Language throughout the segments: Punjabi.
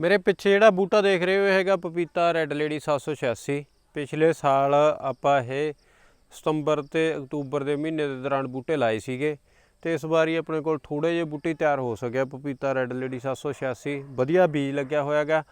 ਮੇਰੇ ਪਿੱਛੇ ਜਿਹੜਾ ਬੂਟਾ ਦੇਖ ਰਹੇ ਹੋ, ਇਹ ਹੈਗਾ ਪਪੀਤਾ ਰੈੱਡ ਲੇਡੀ 786 ਪਿਛਲੇ ਸਾਲ ਆਪਾਂ ਇਹ ਸਤੰਬਰ ਤੇ ਅਕਤੂਬਰ ਦੇ ਮਹੀਨੇ ਦੇ ਦੌਰਾਨ ਬੂਟੇ ਲਾਏ ਸੀਗੇ ਤੇ ਇਸ ਵਾਰੀ ਆਪਣੇ ਕੋਲ ਥੋੜੇ ਜਿਹੇ ਬੂਟੇ ਤਿਆਰ ਹੋ ਸਕਿਆ ਪਪੀਤਾ ਰੈੱਡ ਲੇਡੀ 786 ਵਧੀਆ ਬੀਜ ਲੱਗਿਆ ਹੋਇਆਗਾ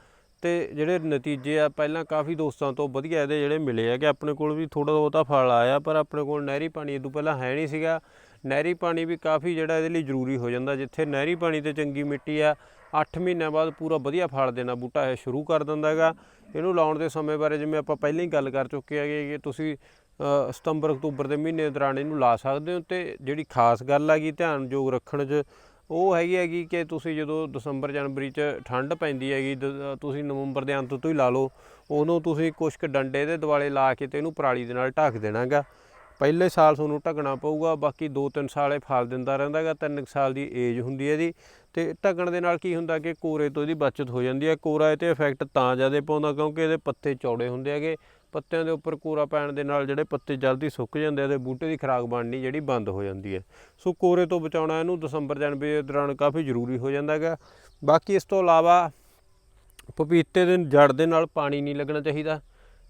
ਤੇ ਜਿਹੜੇ ਨਤੀਜੇ ਆ, ਪਹਿਲਾਂ ਕਾਫੀ ਦੋਸਤਾਂ ਤੋਂ ਵਧੀਆ ਇਹਦੇ ਜਿਹੜੇ ਮਿਲੇ ਹੈਗੇ, ਆਪਣੇ ਕੋਲ ਵੀ ਥੋੜਾ ਬਹੁਤਾ ਫਲ ਆਇਆ, ਪਰ ਆਪਣੇ ਕੋਲ ਨਹਿਰੀ ਪਾਣੀ ਇਹ ਤੋਂ ਪਹਿਲਾਂ ਹੈ ਨਹੀਂ ਸੀਗਾ। ਨਹਿਰੀ ਪਾਣੀ ਵੀ ਕਾਫੀ ਜਿਹੜਾ ਇਹਦੇ ਲਈ ਜ਼ਰੂਰੀ ਹੋ ਜਾਂਦਾ, ਜਿੱਥੇ ਨਹਿਰੀ ਪਾਣੀ ਤੇ ਚੰਗੀ ਮਿੱਟੀ ਆ 8 ਮਹੀਨਿਆਂ ਬਾਅਦ ਪੂਰਾ ਵਧੀਆ ਫਲ ਦੇਣਾ ਬੂਟਾ ਇਹ ਸ਼ੁਰੂ ਕਰ ਦਿੰਦਾ ਹੈਗਾ। ਇਹਨੂੰ ਲਾਉਣ ਦੇ ਸਮੇਂ ਬਾਰੇ ਜਿਵੇਂ ਆਪਾਂ ਪਹਿਲਾਂ ਹੀ ਗੱਲ ਕਰ ਚੁੱਕੇ ਹੈਗੇ ਕਿ ਤੁਸੀਂ ਸਤੰਬਰ, ਅਕਤੂਬਰ ਦੇ ਮਹੀਨੇ ਦੌਰਾਨ ਇਹਨੂੰ ਲਾ ਸਕਦੇ ਹੋ ਤੇ ਜਿਹੜੀ ਖਾਸ ਗੱਲ ਹੈਗੀ ਧਿਆਨਯੋਗ ਰੱਖਣ 'ਚ, ਉਹ ਹੈਗੀ ਹੈਗੀ ਕਿ ਤੁਸੀਂ ਜਦੋਂ ਦਸੰਬਰ, ਜਨਵਰੀ 'ਚ ਠੰਡ ਪੈਂਦੀ ਹੈਗੀ, ਦ- ਤੁਸੀਂ ਨਵੰਬਰ ਦੇ ਅੰਤ ਤੋਂ ਹੀ ਲਾ ਲਓ ਉਦੋਂ ਤੁਸੀਂ ਕੁਛ ਕੁ ਡੰਡੇ ਦੇ ਦੁਆਲੇ ਲਾ ਕੇ ਤੇ ਇਹਨੂੰ ਪਰਾਲੀ ਦੇ ਨਾਲ ਢੱਕ ਦੇਣਾਗਾ ਪਹਿਲੇ ਸਾਲ ਤੁਹਾਨੂੰ ਢਕਣਾ ਪਊਗਾ, ਬਾਕੀ 2-3 ਸਾਲ ਇਹ ਫਲ ਦਿੰਦਾ ਰਹਿੰਦਾ ਹੈਗਾ 3 ਸਾਲ ਦੀ ਏਜ ਹੁੰਦੀ ਹੈ ਇਹਦੀ। ਤੇ ਢਕਣ ਦੇ ਨਾਲ ਕੀ ਹੁੰਦਾ ਕਿ ਕੋਰੇ ਤੋਂ ਇਹਦੀ ਬਚਤ ਹੋ ਜਾਂਦੀ ਹੈ। ਕੋਰਾ ਇਹ ਤੇ ਇਫੈਕਟ ਤਾਂ ਜ਼ਿਆਦਾ ਪਾਉਂਦਾ ਕਿਉਂਕਿ ਇਹਦੇ ਪੱਤੇ ਚੌੜੇ ਹੁੰਦੇ ਹੈਗੇ। ਪੱਤਿਆਂ ਦੇ ਉੱਪਰ ਕੋਰਾ ਪੈਣ ਦੇ ਨਾਲ ਜਿਹੜੇ ਪੱਤੇ ਜਲਦੀ ਸੁੱਕ ਜਾਂਦੇ ਆ ਤੇ ਬੂਟੇ ਦੀ ਖੁਰਾਕ ਬਣਨੀ ਜਿਹੜੀ ਬੰਦ ਹੋ ਜਾਂਦੀ ਹੈ। ਸੋ ਕੋਰੇ ਤੋਂ ਬਚਾਉਣਾ ਇਹਨੂੰ ਦਸੰਬਰ, ਜਨਵਰੀ ਦੇ ਦੌਰਾਨ ਕਾਫੀ ਜ਼ਰੂਰੀ ਹੋ ਜਾਂਦਾ ਹੈਗਾ। ਬਾਕੀ ਇਸ ਤੋਂ ਇਲਾਵਾ ਪਪੀਤੇ ਦੇ ਜੜ ਦੇ ਨਾਲ ਪਾਣੀ ਨਹੀਂ ਲੱਗਣਾ ਚਾਹੀਦਾ।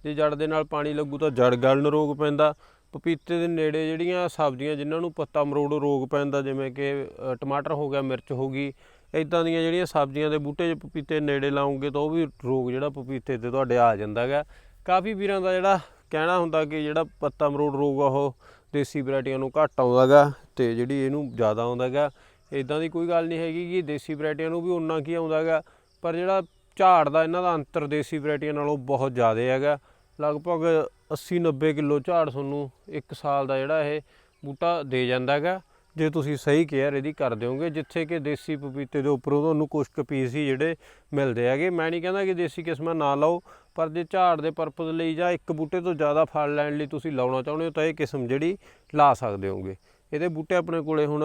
ਜੇ ਜੜ ਦੇ ਨਾਲ ਪਾਣੀ ਲੱਗੂ ਤਾਂ ਜੜ ਗਲਣ ਰੋਗ ਪੈਂਦਾ। ਪਪੀਤੇ ਦੇ ਨੇੜੇ ਜਿਹੜੀਆਂ ਸਬਜ਼ੀਆਂ ਜਿਨ੍ਹਾਂ ਨੂੰ ਪੱਤਾ ਮਰੋੜ ਰੋਗ ਪੈਂਦਾ, ਜਿਵੇਂ ਕਿ ਟਮਾਟਰ ਹੋ ਗਿਆ, ਮਿਰਚ ਹੋ ਗਈ ਇਦਾਂ ਦੀਆਂ ਜਿਹੜੀਆਂ ਸਬਜ਼ੀਆਂ ਦੇ ਬੂਟੇ ਜੇ ਪਪੀਤੇ ਨੇੜੇ ਲਾਉਂਗੇ ਤਾਂ ਉਹ ਵੀ ਰੋਗ ਜਿਹੜਾ ਪਪੀਤੇ ਤੇ ਤੁਹਾਡੇ ਆ ਜਾਂਦਾ ਹੈਗਾ। ਕਾਫੀ ਵੀਰਾਂ ਦਾ ਜਿਹੜਾ ਕਹਿਣਾ ਹੁੰਦਾ ਕਿ ਜਿਹੜਾ ਪੱਤਾ ਮਰੋੜ ਰੋਗ ਆ, ਉਹ ਦੇਸੀ ਵੈਰਾਈਟੀਆਂ ਨੂੰ ਘੱਟ ਆਉਂਦਾ ਗਾ ਤੇ ਜਿਹੜੀ ਇਹਨੂੰ ਜ਼ਿਆਦਾ ਆਉਂਦਾ ਗਾ ਇਦਾਂ ਦੀ ਕੋਈ ਗੱਲ ਨਹੀਂ ਹੈਗੀ ਕਿ ਦੇਸੀ ਵੈਰਾਈਟੀਆਂ ਨੂੰ ਵੀ ਉਨਾ ਕੀ ਆਉਂਦਾ ਗਾ ਪਰ ਜਿਹੜਾ ਝਾੜ ਦਾ ਇਹਨਾਂ ਦਾ ਅੰਤਰ ਦੇਸੀ ਵੈਰਾਈਟੀਆਂ ਨਾਲੋਂ ਬਹੁਤ ਜ਼ਿਆਦਾ ਹੈਗਾ। ਲਗਭਗ 80 90 ਕਿਲੋ ਝਾੜ ਤੁਹਾਨੂੰ ਇੱਕ ਸਾਲ ਦਾ ਜਿਹੜਾ ਇਹ ਬੂਟਾ ਦੇ ਜਾਂਦਾ ਹੈਗਾ। ਜੇ ਤੁਸੀਂ ਸਹੀ ਕੇਅਰ ਇਹਦੀ ਕਰ ਦਿਓਗੇ, ਜਿੱਥੇ ਕਿ ਦੇਸੀ ਪਪੀਤੇ ਦੇ ਉੱਪਰੋਂ ਤੁਹਾਨੂੰ ਕੁਝ ਕੁ ਪੀਸ ਹੀ ਜਿਹੜੇ ਮਿਲਦੇ ਹੈਗੇ। ਮੈਂ ਨਹੀਂ ਕਹਿੰਦਾ ਕਿ ਦੇਸੀ ਕਿਸਮਾਂ ਨਾ ਲਾਓ, ਪਰ ਜੇ ਝਾੜ ਦੇ ਪਰਪਸ ਲਈ ਜਾਂ ਇੱਕ ਬੂਟੇ ਤੋਂ ਜ਼ਿਆਦਾ ਫਲ ਲੈਣ ਲਈ ਤੁਸੀਂ ਲਾਉਣਾ ਚਾਹੁੰਦੇ ਹੋ, ਤਾਂ ਇਹ ਕਿਸਮ ਜਿਹੜੀ ਲਾ ਸਕਦੇ ਹੋਗੇ। ਇਹਦੇ ਬੂਟੇ ਆਪਣੇ ਕੋਲੇ ਹੁਣ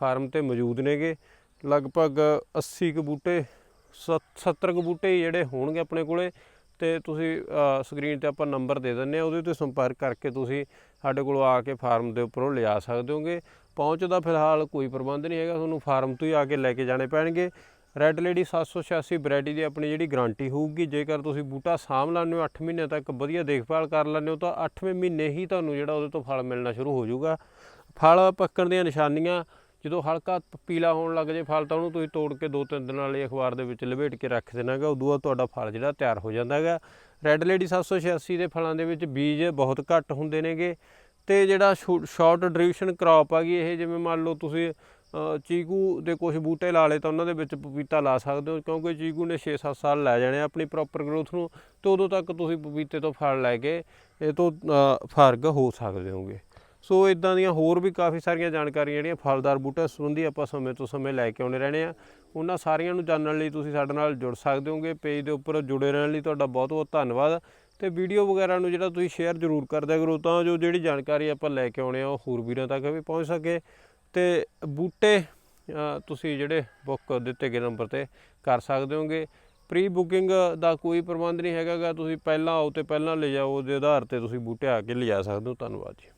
ਫਾਰਮ ਤੇ ਮੌਜੂਦ ਨੇਗੇ। ਲਗਭਗ 80 ਕੁ ਬੂਟੇ 70 ਕੁ ਬੂਟੇ ਹੀ ਜਿਹੜੇ ਹੋਣਗੇ ਆਪਣੇ ਕੋਲੇ। ਤੇ ਤੁਸੀਂ ਸਕਰੀਨ ਤੇ ਆਪਾਂ ਨੰਬਰ ਦੇ ਦਿੰਨੇ ਆ ਉਹਦੇ ਤੇ ਸੰਪਰਕ ਕਰਕੇ ਤੁਸੀਂ ਸਾਡੇ ਕੋਲ ਆ ਕੇ ਫਾਰਮ ਦੇ ਉੱਪਰੋਂ ਲਿਆ ਸਕਦੇ ਹੋਗੇ। ਪਹੁੰਚ ਦਾ ਫਿਲਹਾਲ ਕੋਈ ਪ੍ਰਬੰਧ ਨਹੀਂ ਹੈਗਾ, ਤੁਹਾਨੂੰ ਫਾਰਮ ਤੋਂ ਹੀ ਆ ਕੇ ਲੈ ਕੇ ਜਾਣੇ ਪੈਣਗੇ। ਰੈੱਡ ਲੇਡੀ 786 ਵੈਰਾਈਟੀ ਦੀ ਆਪਣੀ ਜਿਹੜੀ ਗਾਰੰਟੀ ਹੋਊਗੀ, ਜੇਕਰ ਤੁਸੀਂ ਬੂਟਾ ਸਾਂਭ ਲੈਂਦੇ ਹੋ 8 ਮਹੀਨੇ ਤੱਕ ਵਧੀਆ ਦੇਖਭਾਲ ਕਰ ਲੈਂਦੇ ਹੋ, ਤਾਂ 8ਵੇਂ ਮਹੀਨੇ ਹੀ ਤੁਹਾਨੂੰ ਜਿਹੜਾ ਉਹਦੇ ਤੋਂ ਫਲ ਮਿਲਣਾ ਸ਼ੁਰੂ ਹੋ ਜਾਊਗਾ। ਫਲ ਪੱਕਣ ਦੀਆਂ ਨਿਸ਼ਾਨੀਆਂ ਜਦੋਂ ਹਲਕਾ ਪੀਲਾ ਹੋਣ ਲੱਗ ਜੇ ਫਲ ਤਾਂ ਉਹਨੂੰ ਤੁਸੀਂ ਤੋੜ ਕੇ ਦੋ ਤਿੰਨ ਦਿਨਾਂ ਲਈ ਅਖਬਾਰ ਦੇ ਵਿੱਚ ਲਪੇਟ ਕੇ ਰੱਖ ਦੇਣਾ ਹੈਗਾ ਉਦੋਂ ਬਾਅਦ ਤੁਹਾਡਾ ਫਲ ਜਿਹੜਾ ਤਿਆਰ ਹੋ ਜਾਂਦਾ ਹੈਗਾ ਰੈੱਡ ਲੇਡੀ 786 ਦੇ ਫਲਾਂ ਦੇ ਵਿੱਚ ਬੀਜ ਬਹੁਤ ਘੱਟ ਹੁੰਦੇ ਨੇਗੇ ਤੇ ਜਿਹੜਾ ਸ਼ਾਰਟ ਡਿਊਰੇਸ਼ਨ ਕ੍ਰੌਪ ਹੈਗੀ ਇਹ ਜਿਵੇਂ ਮੰਨ ਲਓ ਤੁਸੀਂ ਅ, ਚੀਕੂ ਦੇ ਕੁਝ ਬੂਟੇ ਲਾ ਲਏ ਤਾਂ ਉਹਨਾਂ ਦੇ ਵਿੱਚ ਪਪੀਤਾ ਲਾ ਸਕਦੇ ਹੋ ਕਿਉਂਕਿ ਚੀਕੂ ਨੇ 6-7 ਸਾਲ ਲੈ ਜਾਣੇ ਆ ਆਪਣੀ ਪ੍ਰੋਪਰ ਗਰੋਥ ਨੂੰ ਤੇ ਉਦੋਂ ਤੱਕ ਤੁਸੀਂ ਪਪੀਤੇ ਤੋਂ ਫਲ ਲੈ ਕੇ ਇਹ ਤੋਂ ਅ, ਫ਼ਰਕ ਹੋ ਸਕਦੇ ਹੋਗੇ। ਸੋ ਇਦਾਂ ਦੀਆਂ ਹੋਰ ਵੀ ਕਾਫੀ ਸਾਰੀਆਂ ਜਾਣਕਾਰੀਆਂ ਜਿਹੜੀਆਂ ਫਲਦਾਰ ਬੂਟਿਆਂ ਸੰਬੰਧੀ ਆਪਾਂ ਸਮੇਂ ਤੋਂ ਸਮੇਂ ਲੈ ਕੇ ਆਉਂਦੇ ਰਹਿਣੇ ਆ ਉਹਨਾਂ ਸਾਰੀਆਂ ਨੂੰ ਜਾਣਨ ਲਈ ਤੁਸੀਂ ਸਾਡੇ ਨਾਲ ਜੁੜ ਸਕਦੇ ਹੋਗੇ। ਪੇਜ ਦੇ ਉੱਪਰ ਜੁੜੇ ਰਹਿਣ ਲਈ ਤੁਹਾਡਾ ਬਹੁਤ ਬਹੁਤ ਧੰਨਵਾਦ। ਤੇ ਵੀਡੀਓ ਵਗੈਰਾ ਨੂੰ ਜਿਹੜਾ ਤੁਸੀਂ ਸ਼ੇਅਰ ਜ਼ਰੂਰ ਕਰਦਿਆ ਕਰੋ ਤਾਂ ਜੋ ਜਿਹੜੀ ਜਾਣਕਾਰੀ ਆਪਾਂ ਲੈ ਕੇ ਆਉਣੇ ਆ ਉਹ ਹੋਰ ਵੀਰਾਂ ਤੱਕ ਵੀ ਪਹੁੰਚ ਸਕੇ। ਤੇ ਬੂਟੇ ਤੁਸੀਂ ਜਿਹੜੇ ਬੁੱਕ ਦਿੱਤੇ ਗਏ ਨੰਬਰ ਤੇ ਕਰ ਸਕਦੇ ਹੋਗੇ। ਪ੍ਰੀ ਬੁਕਿੰਗ ਦਾ ਕੋਈ ਪ੍ਰਬੰਧ ਨਹੀਂ ਹੈਗਾਗਾ। ਤੁਸੀਂ ਪਹਿਲਾਂ ਆਓ ਤੇ ਪਹਿਲਾਂ ਲੈ ਜਾਓ। ਉਹਦੇ ਆਧਾਰ ਤੇ ਤੁਸੀਂ ਬੂਟੇ ਆ ਕੇ ਲਿਜਾ ਸਕਦੇ ਹੋ। ਧੰਨਵਾਦ ਜੀ।